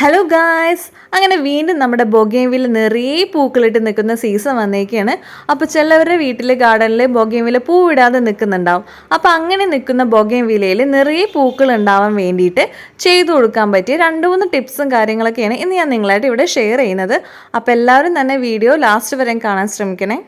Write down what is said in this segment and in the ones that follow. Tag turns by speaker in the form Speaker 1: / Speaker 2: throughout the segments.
Speaker 1: Hello guys അങ്ങനെ വീണ്ടും നമ്മുടെ ബൊഗേവിൽ നിറയെ പൂക്കളിട്ട് നിൽക്കുന്ന സീസൺ വന്നേക്കാണ്. അപ്പോൾ ചിലവരുടെ വീട്ടിൽ ഗാർഡനിൽ ബൊഗേൻവില്ല പൂവിടാതെ നിൽക്കുന്നുണ്ടാവും. അപ്പോൾ അങ്ങനെ നിൽക്കുന്ന ബൊഗേൻവില്ലയിൽ നിറയെ പൂക്കൾ ഉണ്ടാവാൻ വേണ്ടിയിട്ട് ചെയ്തു കൊടുക്കാൻ പറ്റിയ രണ്ട് മൂന്ന് ടിപ്സും കാര്യങ്ങളൊക്കെയാണ് ഇന്ന് ഞാൻ നിങ്ങളായിട്ട് ഇവിടെ ഷെയർ ചെയ്യുന്നത്. അപ്പോൾ എല്ലാവരും തന്നെ വീഡിയോ ലാസ്റ്റ് വരെ കാണാൻ ശ്രമിക്കണേ.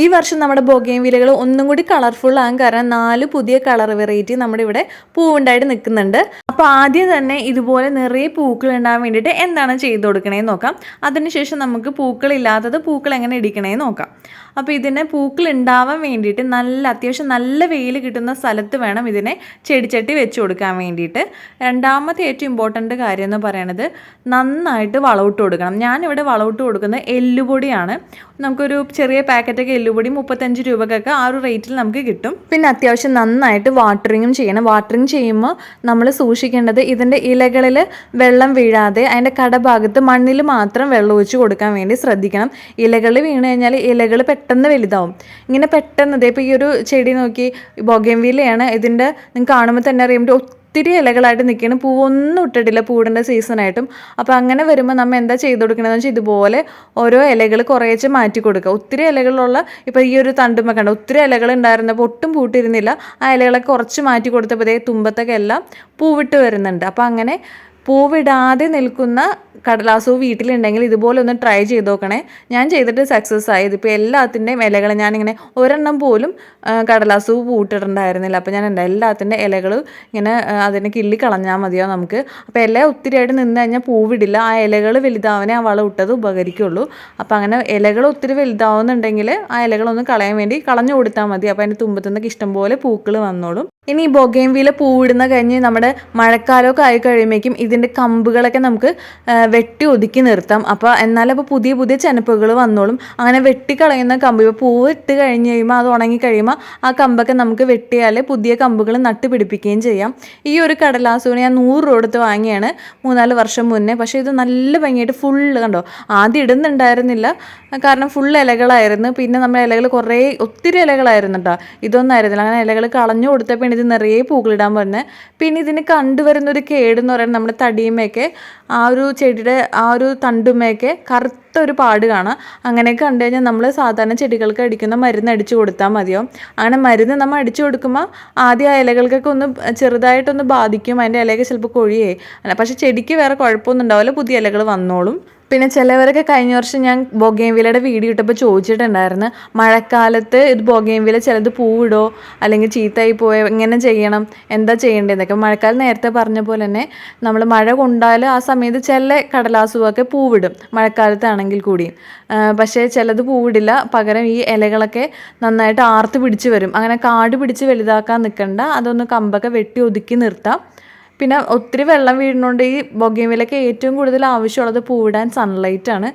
Speaker 1: ഈ വർഷം നമ്മുടെ ബൊഗേം വിലകൾ ഒന്നും കൂടി കളർഫുൾ ആകാൻ കാരണം നാല് പുതിയ കളർ വെറൈറ്റി നമ്മുടെ ഇവിടെ പൂവുണ്ടായിട്ട് നിൽക്കുന്നുണ്ട്. അപ്പോൾ ആദ്യം തന്നെ ഇതുപോലെ നിറയെ പൂക്കൾ ഉണ്ടാകാൻ വേണ്ടിയിട്ട് എന്താണ് ചെയ്തു കൊടുക്കണേ നോക്കാം. അതിനുശേഷം നമുക്ക് പൂക്കൾ ഇല്ലാത്തത് പൂക്കൾ എങ്ങനെ ഇടിക്കണേ നോക്കാം. അപ്പോൾ ഇതിനെ പൂക്കൾ ഉണ്ടാവാൻ വേണ്ടിയിട്ട് നല്ല അത്യാവശ്യം നല്ല വെയിൽ കിട്ടുന്ന സ്ഥലത്ത് വേണം ഇതിനെ ചെടിച്ചട്ടി വെച്ച് കൊടുക്കാൻ വേണ്ടിയിട്ട്. രണ്ടാമത്തെ ഏറ്റവും ഇമ്പോർട്ടന്റ് കാര്യം എന്ന് പറയുന്നത് നന്നായിട്ട് വളമിട്ട് കൊടുക്കണം. ഞാനിവിടെ വളമിട്ട് കൊടുക്കുന്നത് എല്ലുപൊടിയാണ്. നമുക്കൊരു ചെറിയ പാക്കറ്റൊക്കെ മുപ്പത്തഞ്ച് രൂപക്കൊക്കെ ആ ഒരു റേറ്റിൽ നമുക്ക് കിട്ടും. പിന്നെ അത്യാവശ്യം നന്നായിട്ട് വാട്ടറിങ്ങും ചെയ്യണം. വാട്ടറിങ് ചെയ്യുമ്പോൾ നമ്മൾ സൂക്ഷിക്കേണ്ടത് ഇതിന്റെ ഇലകളിൽ വെള്ളം വീഴാതെ അതിന്റെ കടഭാഗത്ത് മണ്ണിൽ മാത്രം വെള്ളം ഒഴിച്ച് കൊടുക്കാൻ വേണ്ടി ശ്രദ്ധിക്കണം. ഇലകൾ വീണ് കഴിഞ്ഞാൽ ഇലകൾ പെട്ടെന്ന് വലുതാവും. ഇങ്ങനെ പെട്ടെന്ന് ഇപ്പോൾ ഈ ഒരു ചെടി നോക്കി ബൊഗൻവില്ലയാണ് ഇതിന്റെ നിങ്ങൾ കാണുമ്പോൾ തന്നെ അറിയുമ്പോൾ ഒത്തിരി ഇലകളായിട്ട് നിൽക്കുകയാണ്. പൂവൊന്നും ഇട്ടിട്ടില്ല പൂടിന്റെ സീസണായിട്ടും അപ്പോൾ അങ്ങനെ വരുമ്പോൾ നമ്മൾ എന്താ ചെയ്ത് കൊടുക്കണമെന്ന് വെച്ചാൽ ഇതുപോലെ ഓരോ ഇലകൾ കുറേച്ച് മാറ്റി കൊടുക്കുക. ഒത്തിരി ഇലകളുള്ള ഇപ്പോൾ ഈ ഒരു തണ്ടുമ്മ കണ്ട? ഒത്തിരി ഇലകൾ ഉണ്ടായിരുന്നപ്പോൾ ഒട്ടും പൂട്ടിരുന്നില്ല. ആ ഇലകളൊക്കെ കുറച്ച് മാറ്റി കൊടുത്തപ്പോൾ ഇതേ തുമ്പത്തൊക്കെ എല്ലാം പൂവിട്ട് വരുന്നുണ്ട്. അപ്പോൾ അങ്ങനെ പൂവിടാതെ നിൽക്കുന്ന കടലാസു വീട്ടിലുണ്ടെങ്കിൽ ഇതുപോലെ ഒന്ന് ട്രൈ ചെയ്ത് നോക്കണേ ഞാൻ ചെയ്തിട്ട് സക്സസ് ആയത് ഇപ്പോൾ എല്ലാത്തിന്റെയും ഇലകൾ ഞാനിങ്ങനെ ഒരെണ്ണം പോലും കടലാസു പൂട്ടിട്ടുണ്ടായിരുന്നില്ല അപ്പോൾ ഞാൻ എന്താ എല്ലാത്തിന്റെ ഇലകൾ ഇങ്ങനെ അതിനെ കിള്ളി കളഞ്ഞാൽ മതിയോ നമുക്ക്? അപ്പോൾ ഇല ഒത്തിരിയായിട്ട് നിന്ന് കഴിഞ്ഞാൽ പൂവിടില്ല. ആ ഇലകൾ വലുതാവനെ ആ വളം ഇട്ടത് ഉപകരിക്കുള്ളൂ. അപ്പോൾ അങ്ങനെ ഇലകൾ ഒത്തിരി വലുതാവുന്നുണ്ടെങ്കിൽ ആ ഇലകളൊന്ന് കളയാൻ വേണ്ടി കളഞ്ഞു കൊടുത്താൽ മതി. അപ്പോൾ അതിന്റെ തുമ്പത്തുനിന്നൊക്കെ ഇഷ്ടംപോലെ പൂക്കൾ വന്നോളും. ഇനി ഈ ബൊഗൈൻവില പൂവിടുന്ന കഴിഞ്ഞ് നമ്മുടെ മഴക്കാലമൊക്കെ ആയി കഴിയുമ്പോഴേക്കും ഇതിന്റെ കമ്പുകളൊക്കെ നമുക്ക് വെട്ടി ഒതുക്കി നിർത്താം. അപ്പോൾ എന്നാലും അപ്പോൾ പുതിയ പുതിയ ചെനപ്പുകൾ വന്നോളും. അങ്ങനെ വെട്ടിക്കളയുന്ന കമ്പ് ഇപ്പോൾ പൂവ് ഇട്ട് കഴിഞ്ഞ് കഴിയുമ്പോൾ അത് ഉണങ്ങി കഴിയുമ്പോൾ ആ കമ്പൊക്കെ നമുക്ക് വെട്ടിയാൽ പുതിയ കമ്പുകൾ നട്ടുപിടിപ്പിക്കുകയും ചെയ്യാം. ഈ ഒരു കടലാസുവിന് ഞാൻ നൂറ് രൂപ എടുത്ത് വാങ്ങിയാണ് മൂന്നാൽ വർഷം മുന്നേ. പക്ഷേ ഇത് നല്ല ഭംഗിയായിട്ട് ഫുള്ള് കണ്ടോ? ആദ്യം ഇടുന്നുണ്ടായിരുന്നില്ല. കാരണം ഫുൾ ഇലകളായിരുന്നു. പിന്നെ നമ്മുടെ ഇലകൾ കുറേ ഒത്തിരി ഇലകളായിരുന്നു കേട്ടോ ഇതൊന്നും ആയിരുന്നില്ല അങ്ങനെ ഇലകൾ കളഞ്ഞു കൊടുത്തപ്പോൾ ഇത് നിറയെ പൂക്കളിടാൻ പറഞ്ഞത് പിന്നെ ഇതിന് കണ്ടുവരുന്ന ഒരു കേടെന്ന് പറയുന്നത് നമ്മുടെ തടിയുമൊക്കെ ആ ഒരു ചെടിയുടെ ആ ഒരു തണ്ടുമയൊക്കെ കറുത്ത ഒരു പാട് കാണാം. അങ്ങനെയൊക്കെ കണ്ടു കഴിഞ്ഞാൽ നമ്മൾ സാധാരണ ചെടികൾക്ക് അടിക്കുന്ന മരുന്ന് അടിച്ചു കൊടുത്താൽ മതിയോ? അങ്ങനെ മരുന്ന് നമ്മൾ അടിച്ചു കൊടുക്കുമ്പോൾ ആദ്യം ആ ഇലകൾക്കൊക്കെ ഒന്ന് ചെറുതായിട്ടൊന്ന് ബാധിക്കും അതിന്റെ ഇലയൊക്കെ ചിലപ്പോൾ കൊഴിയേ. അല്ല പക്ഷേ ചെടിക്ക് വേറെ കുഴപ്പമൊന്നും ഉണ്ടാവില്ല പുതിയ ഇലകൾ വന്നോളും. പിന്നെ ചിലവരൊക്കെ കഴിഞ്ഞ വർഷം ഞാൻ ബൊഗേൻവിലയുടെ വീഡിയോ ഇട്ടപ്പോൾ ചോദിച്ചിട്ടുണ്ടായിരുന്നു മഴക്കാലത്ത് ഇത് ബൊഗേൻവില ചിലത് പൂവിടോ? അല്ലെങ്കിൽ ചീത്തയായി പോയോ? എങ്ങനെ ചെയ്യണം? എന്താ ചെയ്യേണ്ടതെന്നൊക്കെ. മഴക്കാലം നേരത്തെ പറഞ്ഞ പോലെ തന്നെ നമ്മൾ മഴ കൊണ്ടാൽ ആ സമയത്ത് ചില കടലാസുവൊക്കെ പൂവിടും മഴക്കാലത്താണെങ്കിൽ കൂടി. പക്ഷേ ചിലത് പൂവിടില്ല. പകരം ഈ ഇലകളൊക്കെ നന്നായിട്ട് ആർത്ത് പിടിച്ച് വരും. അങ്ങനെ കാട് പിടിച്ച് വലുതാക്കാൻ നിൽക്കണ്ട അതൊന്ന് കമ്പൊക്കെ വെട്ടി ഒതുക്കി നിർത്താം. പിന്നെ ഒത്തിരി വെള്ളം വീഴുന്നതുകൊണ്ട് ഈ ബൊഗേമിലൊക്കെ ഏറ്റവും കൂടുതൽ ആവശ്യമുള്ളത് പൂവിടാൻ സൺലൈറ്റ് ആണ്.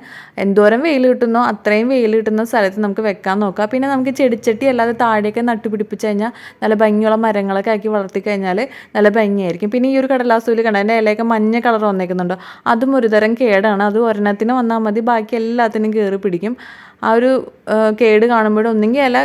Speaker 1: എന്തോരം വെയിൽ കിട്ടുന്നോ അത്രയും വെയിൽ കിട്ടുന്ന സ്ഥലത്ത് നമുക്ക് വെക്കാൻ നോക്കാം. പിന്നെ നമുക്ക് ചെടിച്ചട്ടി അല്ലാതെ താഴെയൊക്കെ നട്ടുപിടിപ്പിച്ച് കഴിഞ്ഞാൽ നല്ല ഭംഗിയുള്ള മരങ്ങളൊക്കെ ആക്കി വളർത്തി കഴിഞ്ഞാൽ നല്ല ഭംഗിയായിരിക്കും. പിന്നെ ഈ ഒരു കടലാസൂൽ കണ്ട അതിന്റെ ഇലയൊക്കെ മഞ്ഞ കളർ വന്നേക്കുന്നുണ്ടോ. അതും ഒരുതരം കേടാണ്. അത് ഒരെണ്ണത്തിന് വന്നാൽ മതി. ബാക്കി എല്ലാത്തിനും കയറി പിടിക്കും. ആ ഒരു കേട് കാണുമ്പോഴും ഒന്നെങ്കിൽ ഇല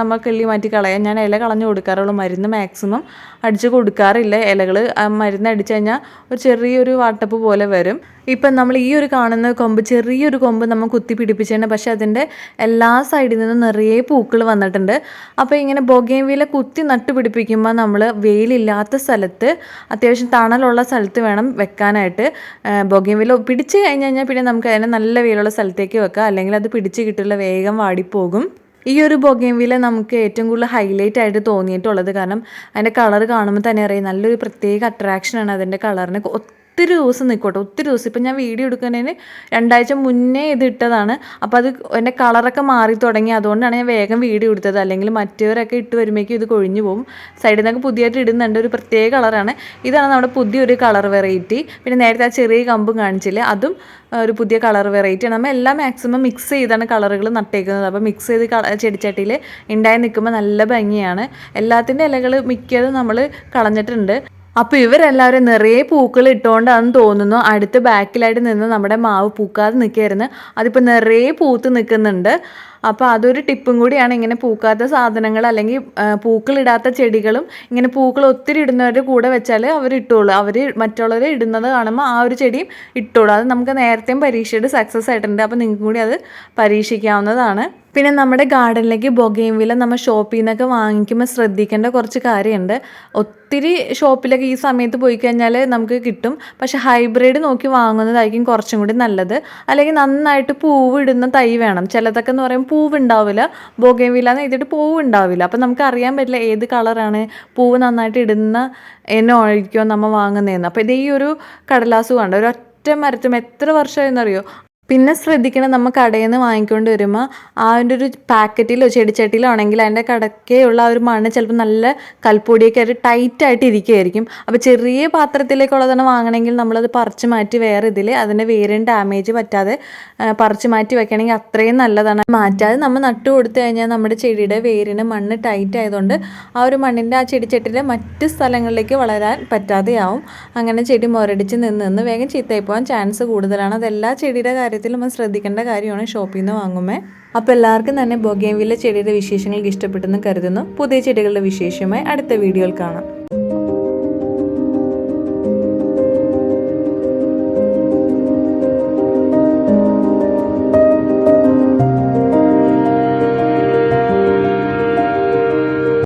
Speaker 1: നമ്മൾ കിള്ളി മാറ്റി കളയാം. ഞാൻ ഇല കളഞ്ഞു കൊടുക്കാറുള്ളൂ. മരുന്ന് മാക്സിമം അടിച്ച് കൊടുക്കാറില്ല. ഇലകൾ മരുന്ന് അടിച്ചു കഴിഞ്ഞാൽ ഒരു ചെറിയൊരു വാട്ടപ്പ് പോലെ വരും. ഇപ്പം നമ്മൾ ഈ ഒരു കാണുന്ന കൊമ്പ് ചെറിയൊരു കൊമ്പ് നമ്മൾ കുത്തി പിടിപ്പിച്ചിട്ടുണ്ട്. പക്ഷേ അതിന്റെ എല്ലാ സൈഡിൽ നിന്നും നിറയെ പൂക്കൾ വന്നിട്ടുണ്ട്. അപ്പോൾ ഇങ്ങനെ ബൊഗേവിയിലെ കുത്തി നട്ടു പിടിപ്പിക്കുമ്പോൾ നമ്മൾ വെയിലില്ലാത്ത സ്ഥലത്ത് അത്യാവശ്യം തണലുള്ള സ്ഥലത്ത് വേണം വെക്കാനായിട്ട്. ബൊഗേവിയിൽ പിടിച്ച് കഴിഞ്ഞ് കഴിഞ്ഞാൽ പിന്നെ നമുക്ക് അതിനെ നല്ല വെയിലുള്ള സ്ഥലത്തേക്ക് വെക്കാം. അല്ലെങ്കിൽ അത് പിടിച്ച് കിട്ടില്ല വേഗം വാടിപ്പോകും. ഈ ഒരു ബൊഗേൻവില നമുക്ക് ഏറ്റവും കൂടുതൽ ഹൈലൈറ്റ് ആയിട്ട് തോന്നിയിട്ടുള്ളത് കാരണം അതിന്റെ കളർ കാണുമ്പോൾ തന്നെ അറിയാം നല്ലൊരു പ്രത്യേക അട്രാക്ഷനാണ് അതിന്റെ കളറിന്. ഒത്തിരി ദിവസം നിൽക്കോട്ടെ ഒത്തിരി ദിവസം. ഇപ്പം ഞാൻ വീഡിയോ എടുക്കുന്നതിന് രണ്ടാഴ്ച മുന്നേ ഇത് ഇട്ടതാണ്. അപ്പോൾ അത് എന്റെ കളറൊക്കെ മാറി തുടങ്ങി. അതുകൊണ്ടാണ് ഞാൻ വേഗം വീഡിയോ എടുത്തത്. അല്ലെങ്കിൽ മറ്റവരൊക്കെ ഇട്ട് വരുമ്പോഴേക്കും ഇത് കൊഴിഞ്ഞു പോകും. സൈഡിൽ നിന്നൊക്കെ പുതിയതായിട്ട് ഇടുന്നുണ്ട്. ഒരു പ്രത്യേക കളറാണ്. ഇതാണ് നമ്മുടെ പുതിയൊരു കളർ വെറൈറ്റി. പിന്നെ നേരത്തെ ആ ചെറിയ കമ്പും കാണിച്ചില്ല. അതും ഒരു പുതിയ കളർ വെറൈറ്റിയാണ് നമ്മൾ എല്ലാം മാക്സിമം മിക്സ് ചെയ്താണ് കളറുകൾ നട്ടേക്കുന്നത്. അപ്പോൾ മിക്സ് ചെയ്ത് ചെടിച്ചട്ടിയിൽ ഉണ്ടായി നിൽക്കുമ്പോൾ നല്ല ഭംഗിയാണ്. എല്ലാത്തിന്റെ ഇലകൾ മിക്കതും നമ്മൾ കളഞ്ഞിട്ടുണ്ട്. അപ്പോൾ ഇവരെല്ലാവരും നിറയെ പൂക്കൾ ഇട്ടോണ്ടാന്ന് തോന്നുന്നു. അടുത്ത് ബാക്കിലായിട്ട് നിന്ന് നമ്മുടെ മാവ് പൂക്കാതെ നിൽക്കുകയായിരുന്നു അതിപ്പോൾ നിറയെ പൂത്ത് നിൽക്കുന്നുണ്ട് അപ്പോൾ അതൊരു ടിപ്പും കൂടിയാണ് ഇങ്ങനെ പൂക്കാത്ത സാധനങ്ങൾ അല്ലെങ്കിൽ പൂക്കളിടാത്ത ചെടികളും ഇങ്ങനെ പൂക്കൾ ഒത്തിരി ഇടുന്നവരുടെ കൂടെ വെച്ചാൽ അവർ ഇട്ടോളൂ. അവർ മറ്റുള്ളവരെ ഇടുന്നത് കാണുമ്പോൾ ആ ഒരു ചെടിയും ഇട്ടോളൂ. അത് നമുക്ക് നേരത്തെയും പരീക്ഷയുടെ സക്സസ് ആയിട്ടുണ്ട്. അപ്പോൾ നിങ്ങൾക്കും കൂടി അത് പരീക്ഷിക്കാവുന്നതാണ്. പിന്നെ നമ്മുടെ ഗാർഡനിലേക്ക് ബൊഗയും വില നമ്മൾ ഷോപ്പിൽ നിന്നൊക്കെ വാങ്ങിക്കുമ്പോൾ ശ്രദ്ധിക്കേണ്ട കുറച്ച് കാര്യമുണ്ട്. ഒത്തിരി ഷോപ്പിലൊക്കെ ഈ സമയത്ത് പോയി കഴിഞ്ഞാൽ നമുക്ക് കിട്ടും. പക്ഷെ ഹൈബ്രിഡ് നോക്കി വാങ്ങുന്നതായിരിക്കും കുറച്ചും കൂടി നല്ലത്. അല്ലെങ്കിൽ നന്നായിട്ട് പൂവ് ഇടുന്ന തൈ വേണം. ചിലതൊക്കെ എന്ന് പറയുമ്പോൾ പൂവ് ഉണ്ടാവില്ല ബൊഗയും വില എന്ന് എഴുതിയിട്ട് പൂവുണ്ടാവില്ല. അപ്പം നമുക്ക് അറിയാൻ പറ്റില്ല ഏത് കളറാണ് പൂവ് നന്നായിട്ട് ഇടുന്ന എണ്ണമായിരിക്കുമോ നമ്മൾ വാങ്ങുന്നതെന്ന്. അപ്പോൾ ഇത് ഈ ഒരു കടലാസ് കണ്ട? ഒരു ഒറ്റ മരത്തും എത്ര വർഷമായെന്നറിയോ? പിന്നെ ശ്രദ്ധിക്കണം നമ്മൾ കടയിൽ നിന്ന് വാങ്ങിക്കൊണ്ട് വരുമ്പോൾ അതിന്റെ ഒരു പാക്കറ്റിലോ ചെടിച്ചട്ടിയിലോ ആണെങ്കിൽ അതിന്റെ കടക്കേയുള്ള ആ ഒരു മണ്ണ് ചിലപ്പോൾ നല്ല കൽപ്പൊടിയൊക്കെ ആയിട്ട് ടൈറ്റ് ആയിട്ട് ഇരിക്കുകയായിരിക്കും അപ്പോൾ ചെറിയ പാത്രത്തിലേക്കുള്ളതാണ് വാങ്ങണമെങ്കിൽ നമ്മളത് പറിച്ച് മാറ്റി വേറെ ഇതിൽ അതിന്റെ വേരിന് ഡാമേജ് പറ്റാതെ പറിച്ച് മാറ്റി വെക്കണമെങ്കിൽ അത്രയും നല്ലതാണ്. മാറ്റാതെ നമ്മൾ നട്ടു കൊടുത്തു കഴിഞ്ഞാൽ നമ്മുടെ ചെടിയുടെ വേരിന് മണ്ണ് ടൈറ്റ് ആയതുകൊണ്ട് ആ ഒരു മണ്ണിന്റെ ആ ചെടിച്ചട്ടിയിലെ മറ്റ് സ്ഥലങ്ങളിലേക്ക് വളരാൻ പറ്റാതെയാവും. അങ്ങനെ ചെടി മുരടിച്ച് നിന്ന് നിന്ന് വേഗം ചീത്തയായി പോകാൻ ചാൻസ് കൂടുതലാണ്. അതെല്ലാ ചെടിയുടെ കാര്യത്തിലും നമ്മൾ ശ്രദ്ധിക്കേണ്ട കാര്യമാണ് ഷോപ്പിൽ നിന്ന് വാങ്ങുമ്പോൾ. അപ്പോൾ എല്ലാവർക്കും തന്നെ ബൊഗേവിലെ ചെടിയുടെ വിശേഷങ്ങൾക്ക് ഇഷ്ടപ്പെട്ടെന്ന് കരുതുന്നു. പുതിയ ചെടികളുടെ വിശേഷമായി അടുത്ത വീഡിയോയിൽ കാണാം.